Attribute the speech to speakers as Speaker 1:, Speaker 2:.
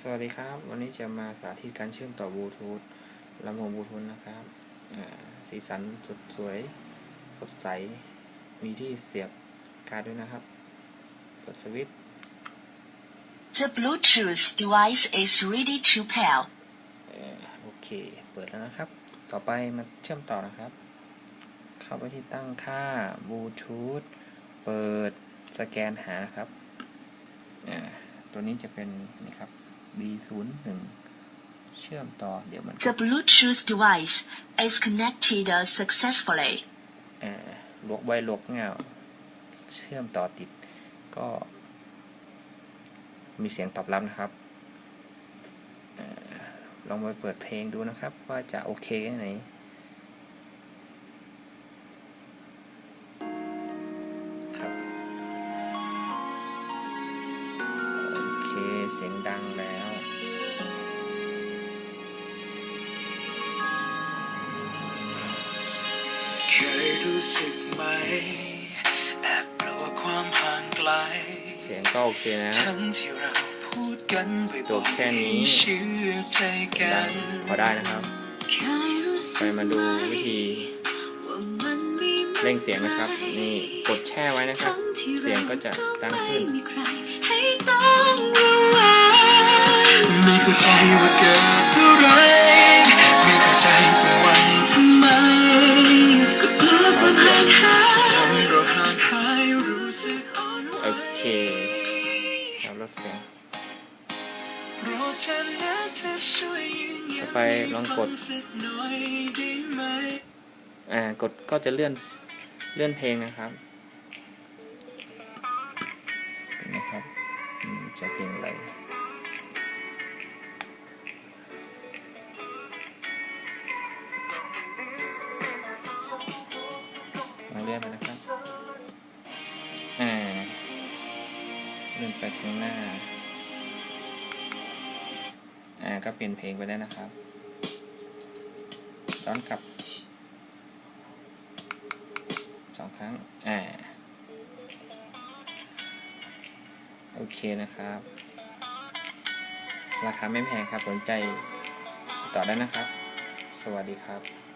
Speaker 1: สวัสดีครับ วันนี้จะมาสาธิตการเชื่อมต่อบลูทูธลำโพงบลูทูธนะครับอ่าสีสันสดสวย สดใส มีที่เสียบการ์ดด้วยนะครับกดสวิตช์
Speaker 2: The Bluetooth device is ready to pair.
Speaker 1: เอ่อโอเค เปิดแล้วนะครับ ต่อไปมาเชื่อมต่อนะครับ เข้าไปที่ตั้งค่าบลูทูธเปิดสแกนหานะครับอ่าตัวนี้จะเป็นนี่ครับ B01 เชื่อมต่อเดี๋ยวมัน
Speaker 2: The Bluetooth device is connected successfully.
Speaker 1: อ่าลวกใบลวกเงาเชื่อมต่อติด ก็ มีเสียงตอบรับนะครับอาลองไปเปิดเพลงดูนะครับ ว่าจะโอเคแค่ไหน สียงดังแล้ว
Speaker 3: เคยรู้สึกไหมแอบกลัวความห่างไกล
Speaker 1: เสียงก็โอเคนะ
Speaker 3: ทั้งที่เราพูดกันบ่
Speaker 1: ตัว
Speaker 3: อย
Speaker 1: แค่นี้
Speaker 3: ๆเชื่อใจกั
Speaker 1: ดั
Speaker 3: น
Speaker 1: งพอได้นะครับ ไปมาดูวิธีเร่งเสียงนะครับ นี่กดแช่ไว้นะครับ เสียงก็จะดังขึ้น
Speaker 3: ไม่ เข้าใจว่าเกิดอะไรไม่เข้าใจเป็นวันทำไมก็กลัวความห่างหายที่ทำให้เราห่างหายรู้สึกอ่อนไหว
Speaker 1: โอเคครับลดเสียงต่อไปลองกด
Speaker 3: อ่า
Speaker 1: กดก็จะเลื่อนเลื่อนเพลงนะครับนะครับจะเพลงอะไร มาเลื่อนไปนะครับอ่าเลื่อนไปข้างหน้า อ่า ก็เปลี่ยนเพลงไปได้นะครับย้อนกลับสองครั้ง อ่า โอเคนะครับ ราคาไม่แพงครับสนใจติดต่อได้นะครับ สวัสดีครับ